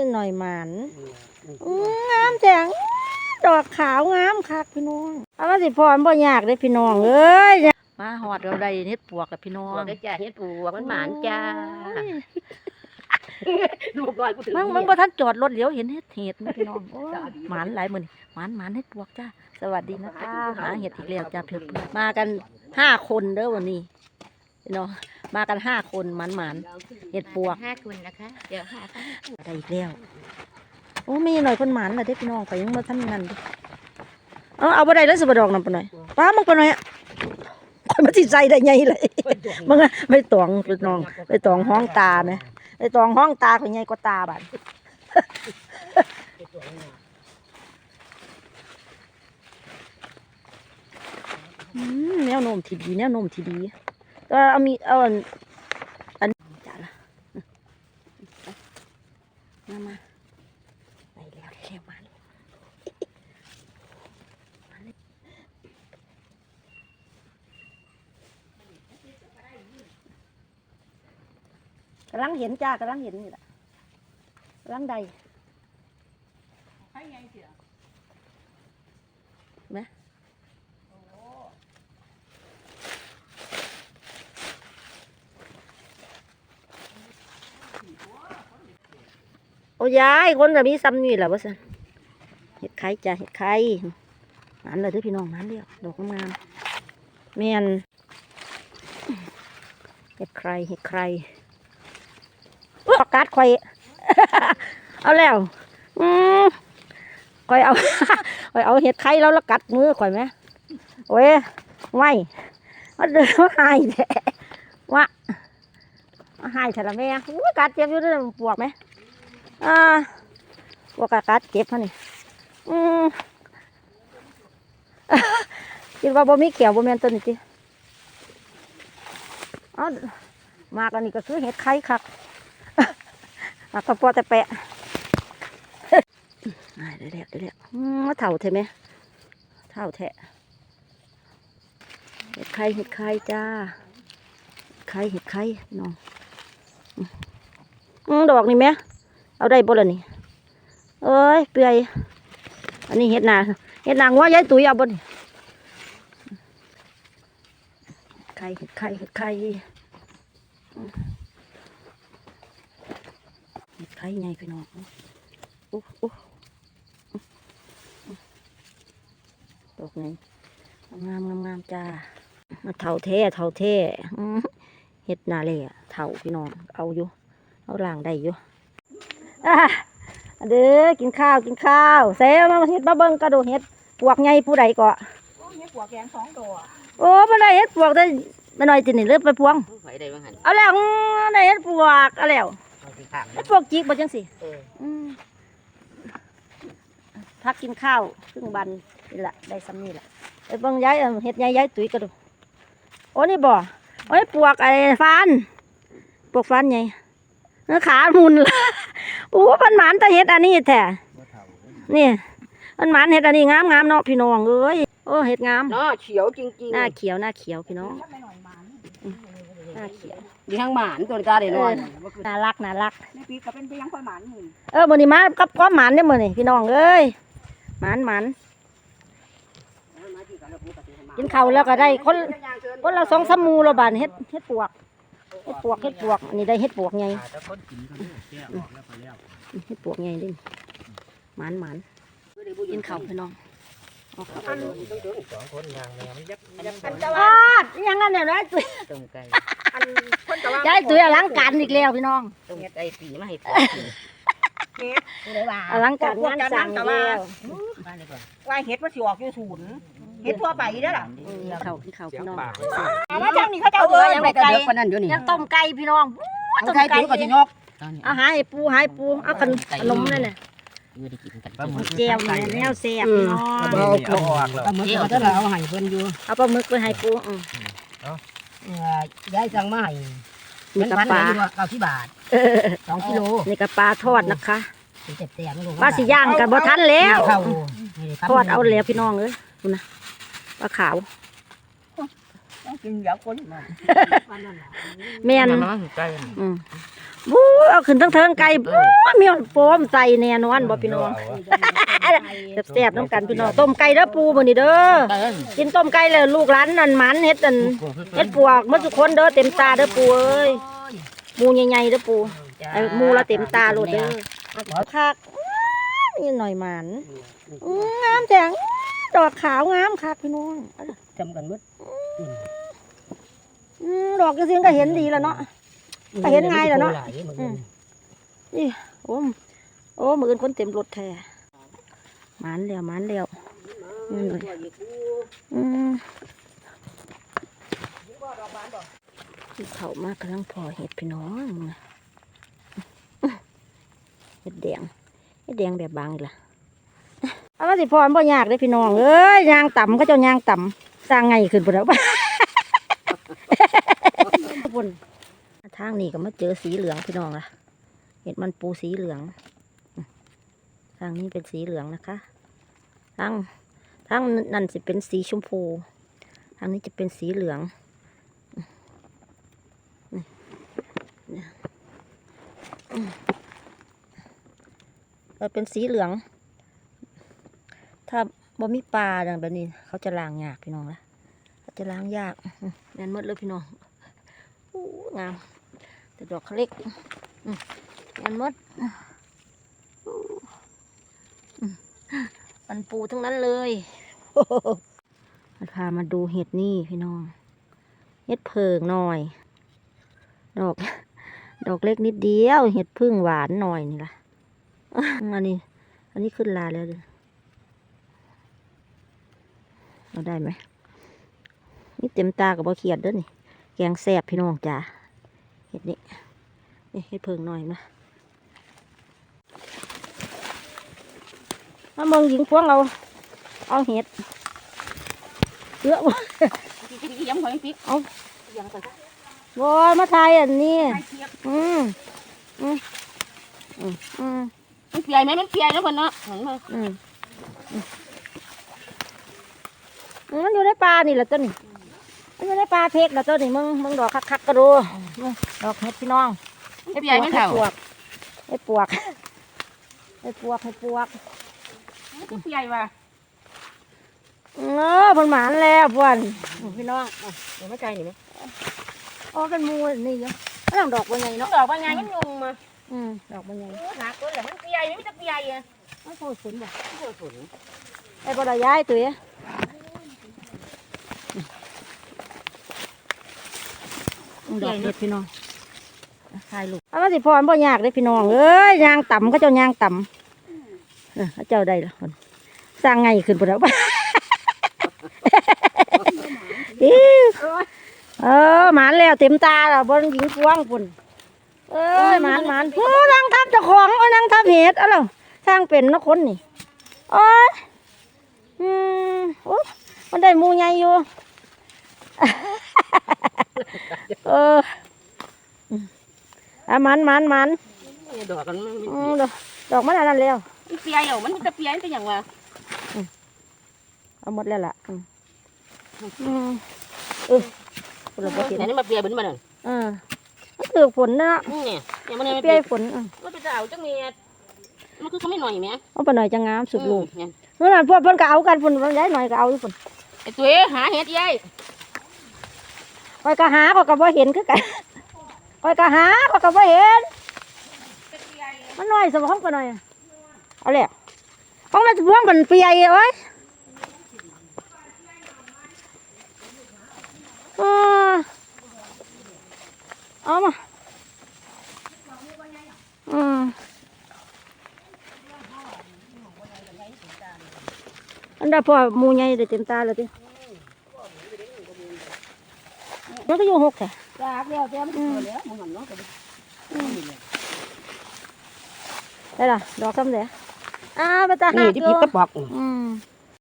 ยหน่อยหมันอื้องามแจงดอกขาวงามคักพี่น้องเอาว่าสิพรบ่ยากเด้พี่น้องเอ้ยมาหอดเราได้เน็ดปวกกับพี่น้อปวงกได้จ้าเฮ็ดปวกมันหมานจ้าโอ้ยลูกน้อยกูถือมึงมึงบ่ทันจอดรถเลี้ยวเห็นเห็ดเห็ดไหมพี่น้องโอ้ยหมานหลายมื้อนี่หมานหมานเฮ็ดปวกจ้าสวัสดีนะคะหาเห็ดอีกแล้วจ้าเพื่อนๆมากันห้าคนเด้อวันนี้ พี่น้องมากันห้าคนหมานหมานเฮ็ดปวกห้าคนนะคะ เดี๋ยวห้าคนอะไรอีกแล้วโอ้มีหน่อยคนหมานน่ะเด้อพี่น้องไปยังมาทำนั่นดิเอาเอาบ่ได้แล้วสิบ่ดอกนำปานหน่อยป้ามึงปานหน่อยอะข่อยมาสิใส่ได้ไงเลยมึงอะไม่ตองไปน้องไปตองห้องตาไหมไปตองห้องตาข่อยใหญ่กว่าตาบัดอืมแนวโน้มที่ดีแนวโน้มที่ดี ก็เอามีเอาอันอันจ้าละมามาไปแล้วเร็วมาเลยมาเลยกำลังเห็นจ้ากำลังเห็นนี่แหละกำลังใดไหม โอ้ยายคนจะมีซ้ำนี่แหละวะสันเห็ดไข่จ้ะเห็ดไข่หมันเลยเด้อพี่น้องหมันเดียวดอกงามเมียนเห็ดใครเห็ดใครปากกาดข่อยเอาแล้ว อืมข่อยเอาข่อยเอาเห็ดไข่แล้วแล้วกัดมือข่อยไหมโอ้ยไม่มาเดินมาหายแท้วะมาหายแท้ละแม่กัดเจ็บอยู่ด้วยปวกไหม อ่าพวกกากัดเก็บมานี่อืมคิดว่าบ่มีเขียวบ่แม่นต้นนี่ติเอามากันนี่ก็คือเห็ดไข่คักมาตะปอแต่แปะอ่าเดี๋ยวเดี๋ยวเดี๋ยวอืมาเถ่าเถอะไหมเถ่าแทะเห็ดไข่เห็ดไข่จ้าเห็ดไข่เห็ดไข่น้องอือืมดอกนี่ไหม เอาได้บ่ล่ะนี่เอ้ยเปื่อยอันนี้เห็ดนาเห็ดนางว่ายายตุ๋ยเอาบ่นี่ไข่เห็ดไข่เห็ดไข่เห็ดไข่ไงพี่น้องอู้อู้ดอกไงงามงามงามจ้ามาเท่าแท้เท่าแท้อื้อเห็ดนาเลยอะเท่าพี่น้องเอาอยู่เอาล่างได้อยู่อะ เด้อกินข้าวกินข้าวเซลมาเฮ็ดมาเบิ่งกระโดดเฮ็ดปวกใหญ่ผู้ใดก็เฮ็ดปวกแกงสองตัวโอ้บ่ได้เฮ็ดปวกได้ไม่น้อยตินี่เลือไปพวงไฟได้บ้างหันเอาแล้วอื้อได้เฮ็ดปวกเอาแล้วเอาสิข้างเฮ็ดปวกจิกบ่จังสิเอออืมพักกินข้าวครึ่งบันนี่ล่ะได้ซ้ำนี่ล่ะไปเบิ่งยายเอาเฮ็ดยายยายตุ๋ยกระโดดโอ้นี่บ่โอ้ยปวกไอ้ฟานปวกฟานใหญ่เนื้อขาหมุนละ โอ้มันหมานแต่เฮ็ดอันนี้แท้นี่มันหมันเห็ดอันนี้งามงามเนาะพี่น้องเอ้ยโอ้เห็ดงามเนาะเขียวจริงหน้าเขียวหน้าเขียวพี่น้องไม่หน่อยหมันหน้าเขียวๆดีทั้งหมานตัวกาได้นอนน่ารักน่ารักในปีก็เป็นไปยังค่อยหมันหมื่นเออมื้อนี้มากับความหมันเด้อมื้อนี้พี่น้องเอ้ยหมันหมันกินข้าวแล้วก็ได้คนคนละสองสามหมูละบาดเฮ็ดเฮ็ดปวก เฮ็ดปวกเฮ็ดปวกอันนี้ได้เฮ็ดปวกไงเฮ็ดปวกไงดิหมันหมันกินข้าวพี่น้องเอาข้าวอันอ้าดอิหยังงั้นเนี่ยนะตุ้ยต้มไก่อันคนแต่ว่ายายตุ้ยอลังการอีกแล้วพี่น้องต้มไก่ปีมาให้ปวกเฮ็ดผู้ใดว่าอลังการงานสั่งอีกแล้วบ้านเลยก่อนว่าเฮ็ดว่าสิออกอยู่ศูนย์ เฮ็ดทั่วไปเด้อล่ะอืมเขาที่เขาพี่น้องเอามาทางนี้เขาจะเอาเอาเอเอิ้อนยังไงก็เดือดปานนั้นอยู่นี่ยังต้มไก่พี่น้องเอาไก่ตุ๋ยก็สิยกตอนนี้เอาหายปูหายปูเอาขนมขนมนั่นแหละอยู่ได้กินกันเจียวเนี่ยแนวแซ่บพี่น้องเอาเอาออกแล้วปลาหมึกก็จะเอาให้เพิ่นอยู่เอาปลาหมึกไปให้ปูอืมเออยายสั่งมาให้นี่กับปลาเก้าสิบบาทเออสองกิโลนี่กับปลาทอดนะคะเจ็ดแต้มไม่รู้ปลาสิย่างกันบ่ทันแล้วเข้าทอดเอาแล้วพี่น้องเอ้ยดูนะ ปลาขาวต้องกินเดี๋ยวคนมาแม่นไก่อืมบู๊เอาขึ้นทั้งเทิงไก่บู๊มีโฟมใส่แน่นอนบ่พี่น้องแซ่บๆน้ำกันพี่น้องต้มไก่เด้อปูมื้อนี้เด้อกินต้มไก่เลยลูกหลานนั่นหมันเฮ็ดนั่นเฮ็ดปวกหมดทุกคนเด้อเต็มตาเด้อปูเอ้ยหมูใหญ่ๆเด้อปูไอ้หมูละเต็มตาโลดเด้อคักนี่หน่อยหมันอื้องามแจง ดอกขาวงามคักพี่น้องจำกันหมดอืมดอกจังซี่ก็เห็นดีแล้วเนาะไปเห็นไงเหรอเนาะ อืมนี่โอ้มโอ้มืออื่นคนเต็มรถแท้หมันแล้วหมันแล้วนี่หน่อยอืมที่เขามากกำลังพอเห็ดพี่น้องนะเห็ดแดงเห็ดแดงแบบบางอีกล่ะ เอามาสิพรบ่ยากเลยพี่น้องเอ้ยยางต่ำก็เจ้ายางต่ำสร้างไงขึ้นพุ่นแล้วพุ่นทางนี้ก็มาเจอสีเหลืองพี่น้องล่ะ เห็ดมันปูสีเหลือง ทางนี้เป็นสีเหลืองนะคะ ทางทางนั่นจะเป็นสีชมพู ทางนี้จะเป็นสีเหลืองเราเป็นสีเหลือง ถ้าบ่มีปลาดังแบบนี้ เขาจะล้างยากพี่น้องละเขาจะล้างยากแน่นมดเลยพี่น้องอู้งามแต่ดอกเขาเล็กมันมดมันปูทั้งนั้นเลยพามาดูเห็ดนี่พี่น้อง เห็ดเพิงหน่อย ดอก ดอกเล็กนิดเดียว เห็ดพึ่งหวานหน่อยนี่ล่ะอันนี้ อันนี้ขึ้นลาแล้วเด้อ เราได้ไหมนี่เต็มตากับบ่เขียดเด้อนี่ แกงแซ่บพี่น้องจ้าเห็ดนี่นี่ให้เพิงหน่อยมาถ้ามึงยิงพวงเอาเอาเห็ดเยอะวะย้ำหอยพริกบอยมาทายอันนี้ไข่เทียบอืมอืมอืมมันเปียไหมมันเปียแล้วคนเนาะเห็นไหมอืมอื มมันอยู่ในปลานี่แหละต้นนี่มันอยู่ในปลาเพกแหละต้นนี่มึงมึงดอกคักๆก็ดูมึงดอกเห็ดพี่น้องมันเปียไม่เท่าให้ปวกให้ปวกให้ปวกมันเปียว่ะเออเพันหมานแล้วพวนพี่น้องเดี๋ยวไม่ใจหนิไหมอ๋อกันมูนี่เนาะไม่ต้องดอกบนไงน้องเนาะดอกว่าไงมันยุงมาอืมดอกบนไงหนักตัวเหลือมันเปียไม่จะเปียอะไม่พูดฝนบ่ไม่เจอฝนไอ้บ่ได้ย้ายตัว ดอกเห็ดพี่น้องถ่ายลูกเอามาสิพรบ่ยากเลยพี่น้องเอ้ยยางต่ำก็เจ้ายางต่ำเออเขาเจ้าได้ละคนสร้างไงขึ้นพุ่นแล้วอิ๊วเออหมานแล้วเต็มตาแล้วบนหญิงพวงพุ่นเอ้ยหมานหมานโอ้นางทับเจ้าของโอ้นางทับเห็ดเอ้าล่ะสร้างเป็นเนาะคนนี่โอ้ยอืมโอ้ยมันได้หมูใหญ่อยู่เอออืมอะหมันหมันหมันดอกกันอืมดอกดอกมันอันนั้นแล้วมันเปียอยู่มันจะเปียเป็นอย่างวะเอาหมดแล้วล่ะอืมอืมเออคนละประเภทไหนนี่มาเปียเป็นมันเออมันคือฝนนะเนาะนี่เนี่ยเนี่ยมันเนี่ยเปียฝนอะมันเป็นดาวจังเมียมันคือเขาไม่หน่อยไหมเอาไปหน่อยจะงามสุดลูกเนี่ยเมื่อนั้นพวกเพิ่นก็เอากันฝนมันย้ายหน่อยก็เอาอยู่ฝนไอ้ตัวหาเห็ดยัย คอยก็หาก็ก็บ่เห็นคือกันคอยก็หาก็ก็บ่เห็น มันน้อยสมองก็หน่อยเอาแล้วของมันจะพ่วงกันเปียเอ้ยเออเอามาอืมอันดับพอหมูใหญ่ได้เต็มตาเลยติมัน ก็อยู่หกแค่จากแล้วแต่มันเกิดแล้วมึงหันเนาะได้ล่ะดอกซ้ำเสียอ้าวไปตาหานี่ที่เกลืพิษอกระปอกอืม